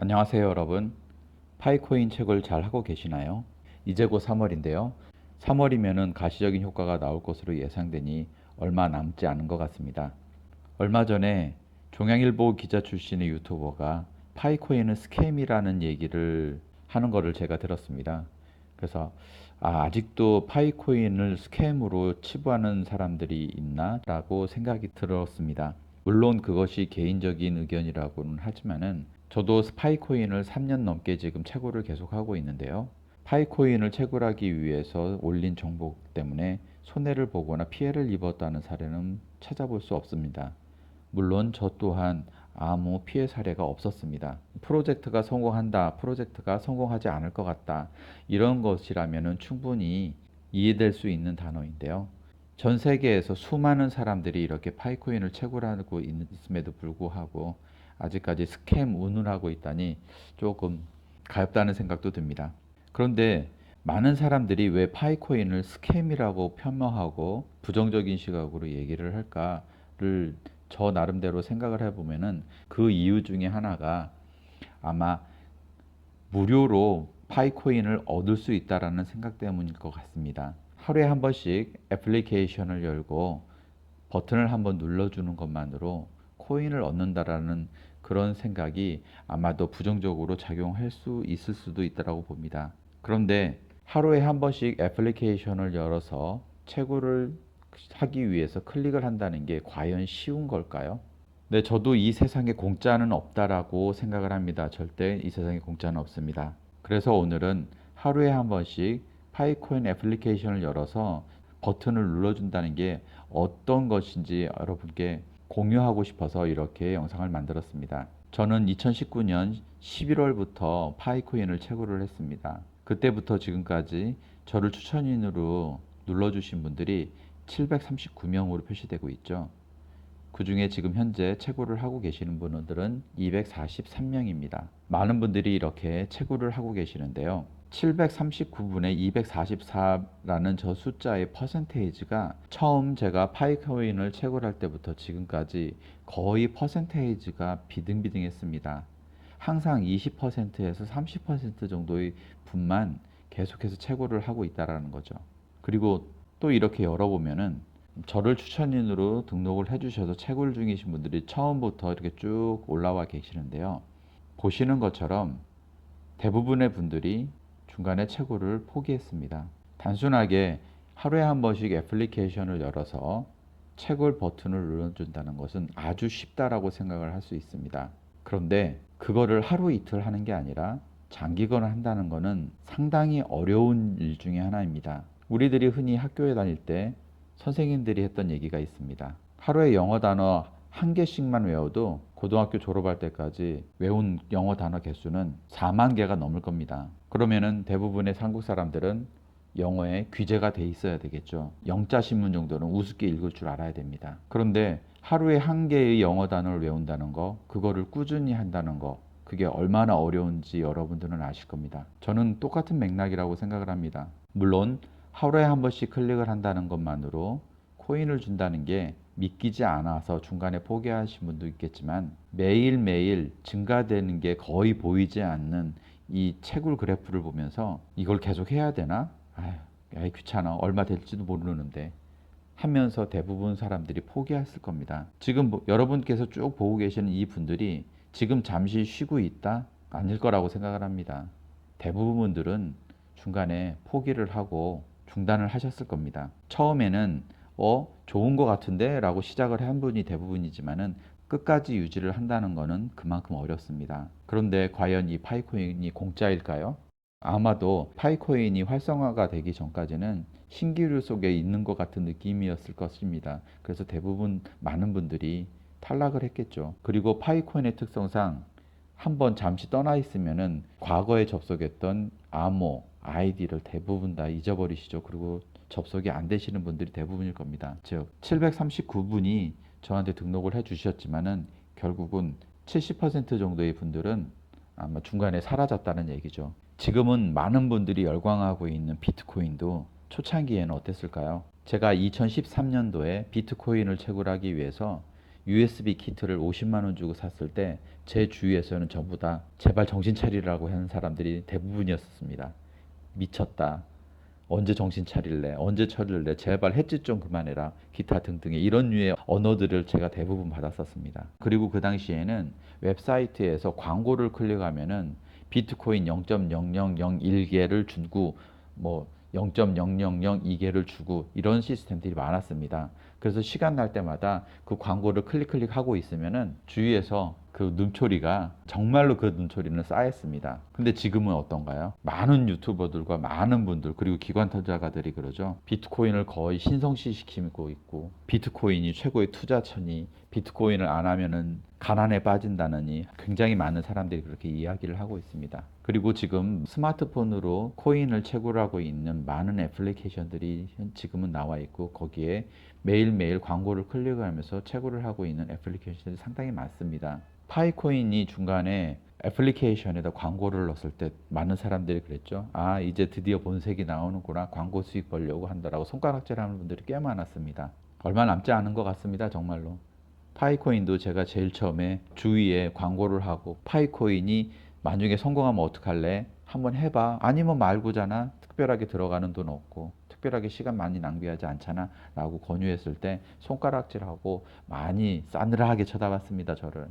안녕하세요 여러분 파이코인 책을 잘 하고 계시나요? 이제 곧 3월인데요 3월이면은 가시적인 효과가 나올 것으로 예상되니 얼마 남지 않은 것 같습니다 얼마 전에 종양일보 기자 출신의 유튜버가 파이코인은 스캠이라는 얘기를 하는 거를 제가 들었습니다 그래서 아, 아직도 파이코인을 스캠으로 치부하는 사람들이 있나? 라고 생각이 들었습니다. 물론 그것이 개인적인 의견이라고는 하지만은 저도 파이코인을 3년 넘게 지금 채굴을 계속하고 있는데요. 파이코인을 채굴하기 위해서 올린 정보 때문에 손해를 보거나 피해를 입었다는 사례는 찾아볼 수 없습니다. 물론 저 또한 아무 피해 사례가 없었습니다. 프로젝트가 성공한다, 프로젝트가 성공하지 않을 것 같다. 이런 것이라면 충분히 이해될 수 있는 단어인데요. 전 세계에서 수많은 사람들이 이렇게 파이코인을 채굴하고 있음에도 불구하고 아직까지 스캠 운운하고 있다니 조금 가엽다는 생각도 듭니다. 그런데 많은 사람들이 왜 파이코인을 스캠이라고 폄하하고 부정적인 시각으로 얘기를 할까를 저 나름대로 생각을 해보면은 그 이유 중에 하나가 아마 무료로 파이코인을 얻을 수 있다라는 생각 때문일 것 같습니다. 하루에 한 번씩 애플리케이션을 열고 버튼을 한번 눌러주는 것만으로 코인을 얻는다라는 그런 생각이 아마도 부정적으로 작용할 수 있을 수도 있다고 봅니다. 그런데 하루에 한 번씩 애플리케이션을 열어서 채굴을 하기 위해서 클릭을 한다는 게 과연 쉬운 걸까요? 네, 저도 이 세상에 공짜는 없다라고 생각을 합니다. 절대 이 세상에 공짜는 없습니다. 그래서 오늘은 하루에 한 번씩 파이코인 애플리케이션을 열어서 버튼을 눌러준다는 게 어떤 것인지 여러분께 공유하고 싶어서 이렇게 영상을 만들었습니다. 저는 2019년 11월부터 파이코인을 채굴을 했습니다. 그때부터 지금까지 저를 추천인으로 눌러주신 분들이 739명으로 표시되고 있죠. 그 중에 지금 현재 채굴을 하고 계시는 분들은 243명입니다. 많은 분들이 이렇게 채굴을 하고 계시는데요. 739분의 244라는 저 숫자의 퍼센테이지가 처음 제가 파이코인을 채굴할 때부터 지금까지 거의 퍼센테이지가 비등비등했습니다. 항상 20%에서 30% 정도의 분만 계속해서 채굴을 하고 있다라는 거죠. 그리고 또 이렇게 열어보면은 저를 추천인으로 등록을 해주셔서 채굴 중이신 분들이 처음부터 이렇게 쭉 올라와 계시는데요. 보시는 것처럼 대부분의 분들이 중간에 채굴을 포기했습니다. 단순하게 하루에 한 번씩 애플리케이션을 열어서 채굴 버튼을 눌러준다는 것은 아주 쉽다라고 생각을 할 수 있습니다. 그런데 그거를 하루 이틀 하는 게 아니라 장기간 한다는 것은 상당히 어려운 일 중에 하나입니다. 우리들이 흔히 학교에 다닐 때 선생님들이 했던 얘기가 있습니다. 하루에 영어 단어 한 개씩만 외워도 고등학교 졸업할 때까지 외운 영어 단어 개수는 4만 개가 넘을 겁니다. 그러면은 대부분의 한국 사람들은 영어에 귀재가 돼 있어야 되겠죠. 영자 신문 정도는 우습게 읽을 줄 알아야 됩니다. 그런데 하루에 한 개의 영어 단어를 외운다는 거, 그거를 꾸준히 한다는 거, 그게 얼마나 어려운지 여러분들은 아실 겁니다. 저는 똑같은 맥락이라고 생각을 합니다. 물론 하루에 한 번씩 클릭을 한다는 것만으로 코인을 준다는 게 믿기지 않아서 중간에 포기하신 분도 있겠지만 매일매일 증가되는 게 거의 보이지 않는 이 채굴 그래프를 보면서 이걸 계속 해야 되나? 아휴, 귀찮아. 얼마 될지도 모르는데. 하면서 대부분 사람들이 포기했을 겁니다. 지금 뭐 여러분께서 쭉 보고 계시는 이 분들이 지금 잠시 쉬고 있다? 아닐 거라고 생각을 합니다. 대부분들은 중간에 포기를 하고 중단을 하셨을 겁니다. 처음에는 어 좋은 것 같은데 라고 시작을 한 분이 대부분이지만은 끝까지 유지를 한다는 것은 그만큼 어렵습니다. 그런데 과연 이 파이코인이 공짜일까요? 아마도 파이코인이 활성화가 되기 전까지는 신기루 속에 있는 것 같은 느낌이었을 것입니다. 그래서 대부분 많은 분들이 탈락을 했겠죠. 그리고 파이코인의 특성상 한번 잠시 떠나 있으면은 과거에 접속했던 암호, 아이디를 대부분 다 잊어버리시죠. 그리고 접속이 안 되시는 분들이 대부분일 겁니다. 즉 739분이 저한테 등록을 해 주셨지만은 결국은 70% 정도의 분들은 아마 중간에 사라졌다는 얘기죠. 지금은 많은 분들이 열광하고 있는 비트코인도 초창기에는 어땠을까요? 제가 2013년도에 비트코인을 채굴하기 위해서 USB 키트를 50만 원 주고 샀을 때 제 주위에서는 전부 다 제발 정신 차리라고 하는 사람들이 대부분이었습니다. 미쳤다. 언제 정신 차릴래? 언제 처리를래? 제발 햇짓 좀 그만해라. 기타 등등의 이런 류의 언어들을 제가 대부분 받았었습니다. 그리고 그 당시에는 웹사이트에서 광고를 클릭하면은 비트코인 0.0001개를 주고 뭐 0.0002개를 주고 이런 시스템들이 많았습니다. 그래서 시간 날 때마다 그 광고를 클릭 클릭하고 있으면은 주위에서 그 눈초리가 정말로 그 눈초리는 쌓였습니다. 근데 지금은 어떤가요? 많은 유튜버들과 많은 분들 그리고 기관 투자가들이 그러죠. 비트코인을 거의 신성시 시키고 있고 비트코인이 최고의 투자처니 비트코인을 안 하면은 가난에 빠진다느니 굉장히 많은 사람들이 그렇게 이야기를 하고 있습니다. 그리고 지금 스마트폰으로 코인을 채굴하고 있는 많은 애플리케이션들이 현- 지금은 나와 있고 거기에 매일매일 광고를 클릭하면서 채굴을 하고 있는 애플리케이션들이 상당히 많습니다. 파이코인이 중간에 애플리케이션에다 광고를 넣었을 때 많은 사람들이 그랬죠. 아, 이제 드디어 본색이 나오는구나. 광고 수익 벌려고 한다라고 손가락질하는 분들이 꽤 많았습니다. 얼마 남지 않은 것 같습니다. 정말로. 파이코인도 제가 제일 처음에 주위에 광고를 하고 파이코인이 만약에 성공하면 어떡할래? 한번 해봐. 아니면 말고잖아. 특별하게 들어가는 돈 없고 특별하게 시간 많이 낭비하지 않잖아. 라고 권유했을 때 손가락질하고 많이 싸늘하게 쳐다봤습니다. 저를.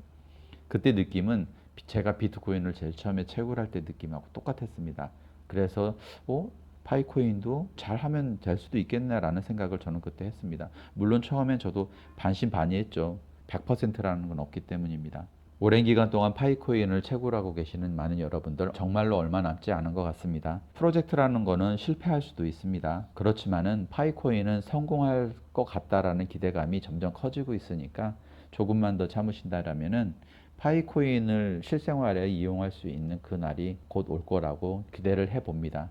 그때 느낌은 비- 제가 비트코인을 제일 처음에 채굴 할 때 느낌하고 똑같았습니다. 그래서 어? 파이코인도 잘 하면 될 수도 있겠네라는 생각을 저는 그때 했습니다. 물론 처음엔 저도 반신반의했죠. 100%라는 건 없기 때문입니다. 오랜 기간 동안 파이코인을 채굴하고 계시는 많은 여러분들 정말로 얼마 남지 않은 것 같습니다. 프로젝트라는 거는 실패할 수도 있습니다. 그렇지만은 파이코인은 성공할 것 같다라는 기대감이 점점 커지고 있으니까 조금만 더 참으신다라면은 파이코인을 실생활에 이용할 수 있는 그날이 곧 올 거라고 기대를 해봅니다.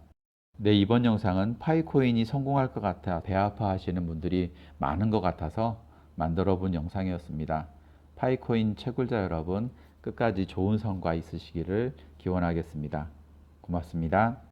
네, 이번 영상은 파이코인이 성공할 것 같아 배 아파하시는 분들이 많은 것 같아서 만들어 본 영상이었습니다. 파이코인 채굴자 여러분 끝까지 좋은 성과 있으시기를 기원하겠습니다. 고맙습니다.